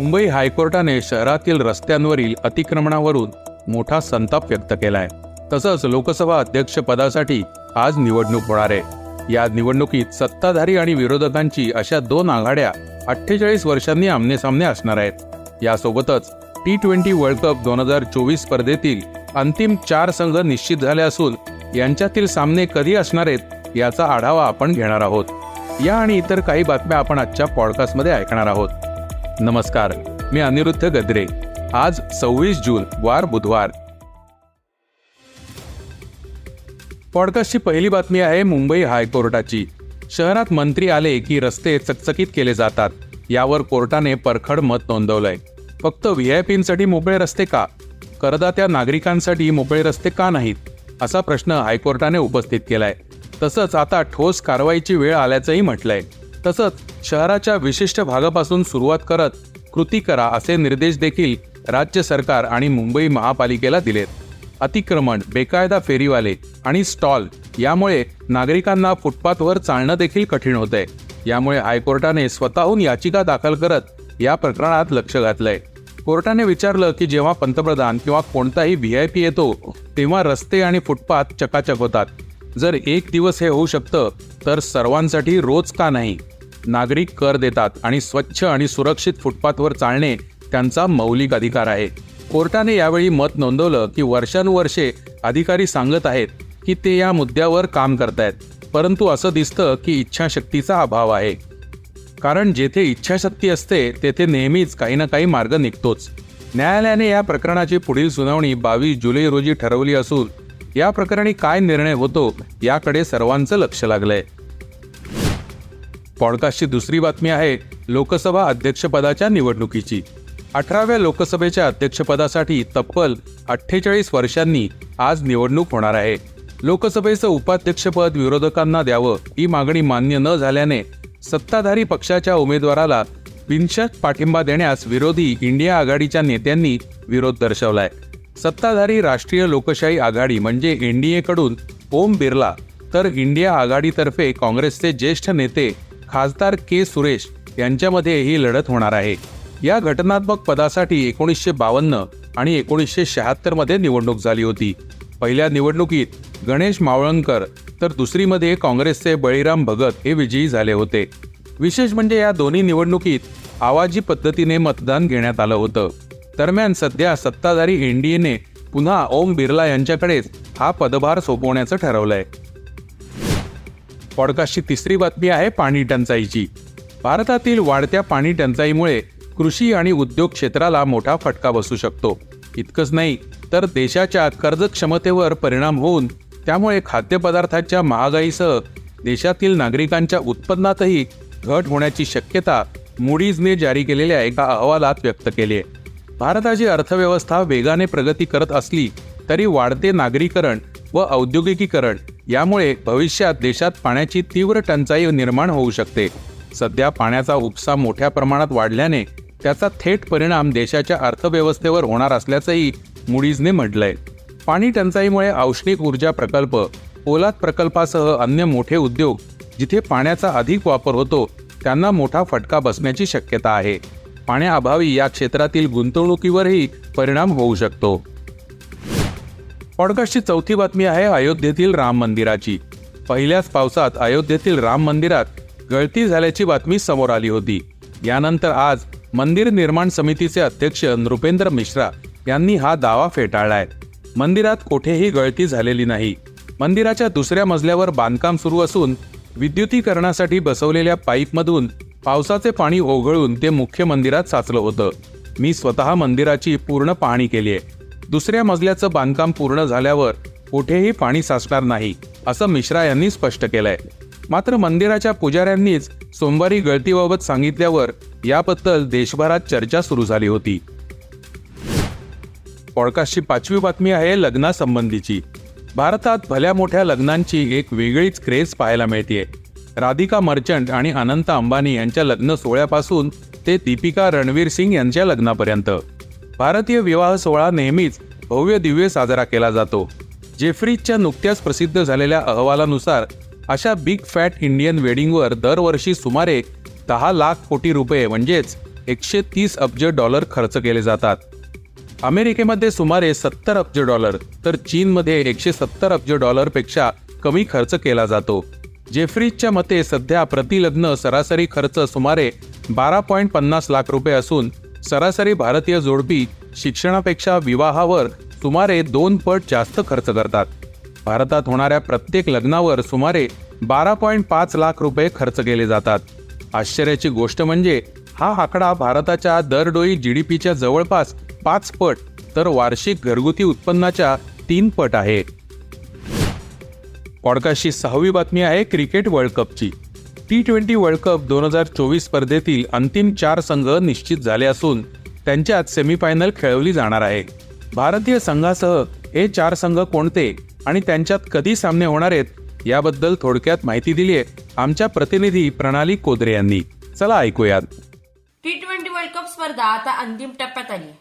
मुंबई हायकोर्टाने शहरातील रस्त्यांवरील अतिक्रमणावरून मोठा संताप व्यक्त केलाय. तसंच लोकसभा अध्यक्षपदासाठी आज निवडणूक होणार आहे. या निवडणुकीत सत्ताधारी आणि विरोधकांची अशा दोन आघाड्या अठ्ठेचाळीस वर्षांनी आमनेसामने असणार आहेत. यासोबतच टी ट्वेंटी वर्ल्ड कप दोन हजार चोवीस स्पर्धेतील अंतिम चार संघ निश्चित झाले असून यांच्यातील सामने कधी असणार आहेत याचा आढावा आपण घेणार आहोत. या आणि इतर काही बातम्या आपण आजच्या पॉडकास्टमध्ये ऐकणार आहोत. नमस्कार मी अनिरुद्ध गद्रे. आज सव्वीस जून वार बुधवार. पॉडकास्टची पहिली बातमी आहे मुंबई हायकोर्टाची. शहरात मंत्री आले की रस्ते चकचकीत केले जातात. यावर कोर्टाने परखड मत नोंदवलंय. फक्त व्ही आय पींसाठी मोकळे रस्ते का? करदात्या नागरिकांसाठी मोकळे रस्ते का नाहीत? असा प्रश्न हायकोर्टाने उपस्थित केलाय. तसंच आता ठोस कारवाईची वेळ आल्याचंही म्हटलंय. तसंच शहराच्या विशिष्ट भागापासून सुरुवात करत कृती करा असे निर्देश देखील राज्य सरकार आणि मुंबई महापालिकेला दिलेत. अतिक्रमण बेकायदा फेरीवाले आणि स्टॉल यामुळे नागरिकांना फुटपाथवर चालणं देखील कठीण होतंय. यामुळे हायकोर्टाने स्वतःहून याचिका दाखल करत या प्रकरणात लक्ष घातलंय. कोर्टाने विचारलं की जेव्हा पंतप्रधान किंवा कोणताही व्ही आय पी येतो तेव्हा रस्ते आणि फुटपाथ चकाचक होतात. जर एक दिवस हे होऊ शकतं तर सर्वांसाठी रोज का नाही? नागरिक कर देतात आणि स्वच्छ आणि सुरक्षित फुटपाथवर चालणे त्यांचा मौलिक अधिकार आहे. कोर्टाने यावेळी मत नोंदवलं की वर्षानुवर्षे अधिकारी सांगत आहेत की ते या मुद्द्यावर काम करतायत परंतु असं दिसतं की इच्छाशक्तीचा अभाव आहे. कारण जेथे इच्छाशक्ती असते तेथे नेहमीच काही ना काही मार्ग निघतोच. न्यायालयाने या प्रकरणाची पुढील सुनावणी बावीस जुलै रोजी ठरवली असून या प्रकरणी काय निर्णय होतो याकडे सर्वांचं लक्ष लागलंय. पॉडकास्टची दुसरी बातमी आहे लोकसभा अध्यक्षपदाच्या निवडणुकीची. अठराव्या लोकसभेच्या अध्यक्षपदासाठी तब्बल अठ्ठेचाळीस वर्षांनी आज निवडणूक होणार आहे. लोकसभेचं उपाध्यक्षपद विरोधकांना द्यावं ही मागणी मान्य न झाल्याने सत्ताधारी पक्षाच्या उमेदवाराला बिनशक पाठिंबा देण्यास विरोधी इंडिया आघाडीच्या नेत्यांनी विरोध दर्शवलाय. सत्ताधारी राष्ट्रीय लोकशाही आघाडी म्हणजे एनडीएकडून ओम बिर्ला तर इंडिया आघाडीतर्फे काँग्रेसचे ज्येष्ठ नेते खासदार के सुरेश यांच्यामध्ये ही लढत होणार आहे. या घटनात्मक पदासाठी एकोणीसशे बावन्न आणि एकोणीसशे शहात्तरमध्ये निवडणूक झाली होती. पहिल्या निवडणुकीत गणेश मावळंकर तर दुसरीमध्ये काँग्रेसचे बळीराम भगत हे विजयी झाले होते. विशेष म्हणजे या दोन्ही निवडणुकीत आवाजी पद्धतीने मतदान घेण्यात आलं होतं. दरम्यान सध्या सत्ताधारी एनडीएने पुन्हा ओम बिर्ला यांच्याकडेच हा पदभार सोपवण्याचं ठरवलंय. पॉडकास्टची तिसरी बातमी आहे पाणी टंचाईची. भारतातील वाढत्या पाणी टंचाईमुळे कृषी आणि उद्योग क्षेत्राला मोठा फटका बसू शकतो. इतकंच नाही तर देशाच्या कर्जक्षमतेवर परिणाम होऊन त्यामुळे खाद्यपदार्थाच्या महागाईसह देशातील नागरिकांच्या उत्पन्नातही घट होण्याची शक्यता मुडीजने जारी केलेल्या एका अहवालात व्यक्त केली आहे भारताची अर्थव्यवस्था वेगाने प्रगती करत असली तरी वाढते नागरीकरण व औद्योगिकीकरण यामुळे भविष्यात देशात पाण्याची तीव्र टंचाई निर्माण होऊ शकते. सध्या पाण्याचा उपसा मोठ्या प्रमाणात वाढल्याने त्याचा थेट परिणाम देशाच्या अर्थव्यवस्थेवर होणार असल्याचंही मुडीजने म्हटलंय. पाणी टंचाईमुळे औष्णिक ऊर्जा प्रकल्प पोलाद प्रकल्पासह अन्य मोठे उद्योग जिथे पाण्याचा अधिक वापर होतो त्यांना मोठा फटका बसण्याची शक्यता आहे. पाण्याअभावी या क्षेत्रातील गुंतवणुकीवरही परिणाम होऊ शकतो. पॉडकास्टची चौथी बातमी आहे अयोध्येतील राम मंदिराची. पहिल्याच पावसात अयोध्येतील राम मंदिरात गळती झाल्याची बातमी समोर आली होती. यानंतर आज मंदिर निर्माण समितीचे अध्यक्ष नृपेंद्र मिश्रा यांनी हा दावा फेटाळलाय. मंदिरात कोठेही गळती झालेली नाही. मंदिराच्या दुसऱ्या मजल्यावर बांधकाम सुरू असून विद्युतीकरणासाठी बसवलेल्या पाईपमधून पावसाचे पाणी ओघळून ते मुख्य मंदिरात साचलं होतं. मी स्वतः मंदिराची पूर्ण पाहणी केली आहे. दुसऱ्या मजल्याचं बांधकाम पूर्ण झाल्यावर कुठेही पाणी साचणार नाही असं मिश्रा यांनी स्पष्ट केलंय. मात्र मंदिराच्या पुजाऱ्यांनीच सोमवारी गळतीबाबत सांगितल्यावर याबद्दल देशभरात चर्चा सुरू झाली होती. पॉडकास्टची पाचवी बातमी आहे लग्नासंबंधीची. भारतात भल्या मोठ्या लग्नांची एक वेगळीच क्रेज पाहायला मिळते राधिका मर्चंट आणि अनंत अंबानी यांच्या लग्न सोहळ्यापासून ते दीपिका रणवीर सिंग यांच्या लग्नापर्यंत. भारतीय विवाह सोहळा नेहमीच भव्य दिव्य साजरा केला जातो. जेफ्रीजच्या नुकत्याच प्रसिद्ध झालेल्या अहवालानुसार अशा बिग फॅट इंडियन वेडिंगवर दरवर्षी सुमारे दहा लाख कोटी रुपये म्हणजेच एकशे तीस अब्ज डॉलर खर्च केले जातात. अमेरिकेमध्ये सुमारे सत्तर अब्ज डॉलर तर चीनमध्ये एकशे सत्तर अब्ज डॉलरपेक्षा कमी खर्च केला जातो. जेफ्रीजच्या मते सध्या प्रतिलग्न सरासरी खर्च सुमारे बारा पॉईंट पन्नास लाख रुपये असून सरासरी भारतीय जोडपी शिक्षणापेक्षा विवाहावर सुमारे दोन पट जास्त खर्च करतात. भारतात होणाऱ्या प्रत्येक लग्नावर सुमारे बारा पॉईंट पाच लाख रुपये खर्च केले जातात. आश्चर्याची गोष्ट म्हणजे हा आकडा भारताच्या दरडोई जी डी पीच्या जवळपास पाच पट तर वार्षिक घरगुती उत्पन्नाच्या तीन पट आहे. पॉडकास्टची सहावी बातमी आहे क्रिकेट वर्ल्ड कपची. टी ट्वेंटी वर्ल्ड कप दोन हजार चोवीस स्पर्धेतील अंतिम चार संघ निश्चित झाले असून त्यांच्यात सेमीफायनल खेळवली जाणार आहे. भारतीय संघासह हे चार संघ कोणते आणि त्यांच्यात कधी सामने होणार आहेत याबद्दल थोडक्यात माहिती दिली आहे आमच्या प्रतिनिधी प्रणाली कोदरे यांनी. चला ऐकूयात. टी ट्वेंटी वर्ल्ड कप स्पर्धा आता अंतिम टप्प्यात आली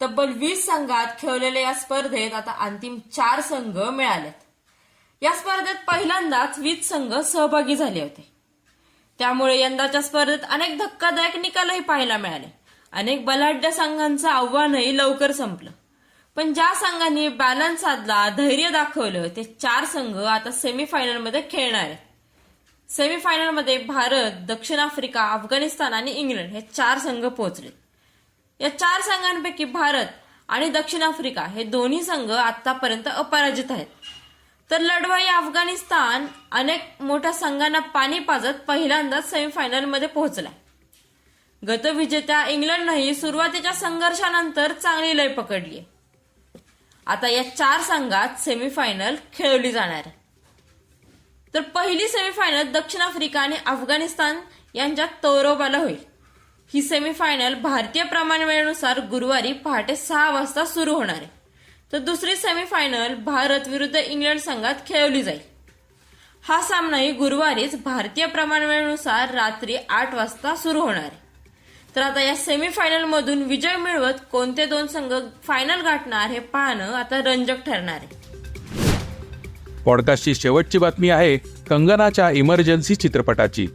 तब्बल वीस संघात खेळलेल्या या स्पर्धेत आता अंतिम चार संघ मिळालेत. या स्पर्धेत पहिल्यांदाच वीज संघ सहभागी झाले होते. त्यामुळे यंदाच्या स्पर्धेत अनेक धक्कादायक निकालही पाहायला मिळाले. अनेक बलाढ्य संघांचं आव्हानही लवकर संपलं. पण ज्या संघांनी बॅलन्स साधला धैर्य दाखवलं ते चार संघ आता सेमीफायनलमध्ये खेळणार आहेत. सेमीफायनलमध्ये भारत दक्षिण आफ्रिका अफगाणिस्तान आणि इंग्लंड हे चार संघ पोहोचले. या चार संघांपैकी भारत आणि दक्षिण आफ्रिका हे दोन्ही संघ आतापर्यंत अपराजित आहेत. तर लढवाई अफगाणिस्तान अनेक मोठ्या संघांना पाणी पाजत पहिल्यांदाच सेमीफायनलमध्ये पोहोचलाय. गतविजेत्या इंग्लंडनंही सुरुवातीच्या संघर्षानंतर चांगली लय पकडली आता या चार संघात सेमीफायनल खेळवली जाणार आहे. तर पहिली सेमीफायनल दक्षिण आफ्रिका आणि अफगाणिस्तान यांच्यात तौरवाला होईल. ही सेमीफायनल भारतीय प्रमाण वेळेनुसार गुरुवारी पहाटे सहा वाजता सुरू होणार आहे. तर दुसरी सेमीफायनल भारत विरुद्ध इंग्लंड संघात खेळवली जाईल. हा सामनाही गुरुवारीच भारतीय प्रमाणवेळेनुसार रात्री आठ वाजता सुरू होणार आहे. तर आता या सेमीफायनलमधून विजय मिळवत कोणते दोन संघ फायनल गाठणार हे पाहणं आता रंजक ठरणार आहे. पॉडकास्टची शेवटची बातमी आहे कंगनाच्या इमर्जन्सी चित्रपटाची.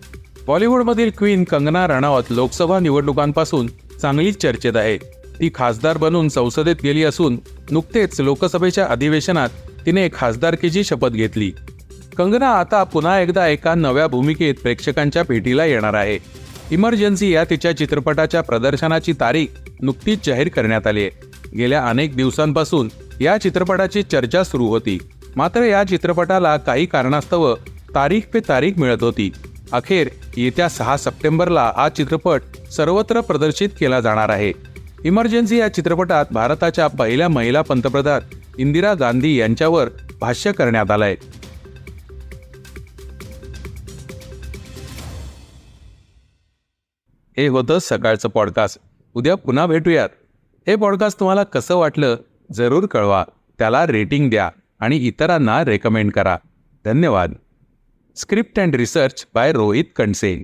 बॉलिवूडमधील क्वीन कंगना रणावत लोकसभा निवडणुकांपासून चांगलीच चर्चेत आहे. ती खासदार बनून संसदेत गेली असून नुकतेच लोकसभेच्या अधिवेशनात तिने खासदारकीची शपथ घेतली. कंगना आता पुन्हा एकदा एका नव्या भूमिकेत प्रेक्षकांच्या भेटीला येणार आहे. इमर्जन्सी या तिच्या चित्रपटाच्या प्रदर्शनाची तारीख नुकतीच जाहीर करण्यात आली आहे. गेल्या अनेक दिवसांपासून या चित्रपटाची चर्चा सुरू होती. मात्र या चित्रपटाला काही कारणास्तव तारीख पे तारीख मिळत होती. अखेर येत्या सहा सप्टेंबरला हा चित्रपट सर्वत्र प्रदर्शित केला जाणार आहे. इमर्जन्सी या चित्रपटात भारताच्या पहिल्या महिला पंतप्रधान इंदिरा गांधी यांच्यावर भाष्य करण्यात आलंय. हे होतं सकाळचं पॉडकास्ट उद्या पुन्हा भेटूयात. हे पॉडकास्ट तुम्हाला कसं वाटलं जरूर कळवा. त्याला रेटिंग द्या आणि इतरांना रेकमेंड करा. धन्यवाद. Script and research by Rohit Kanase.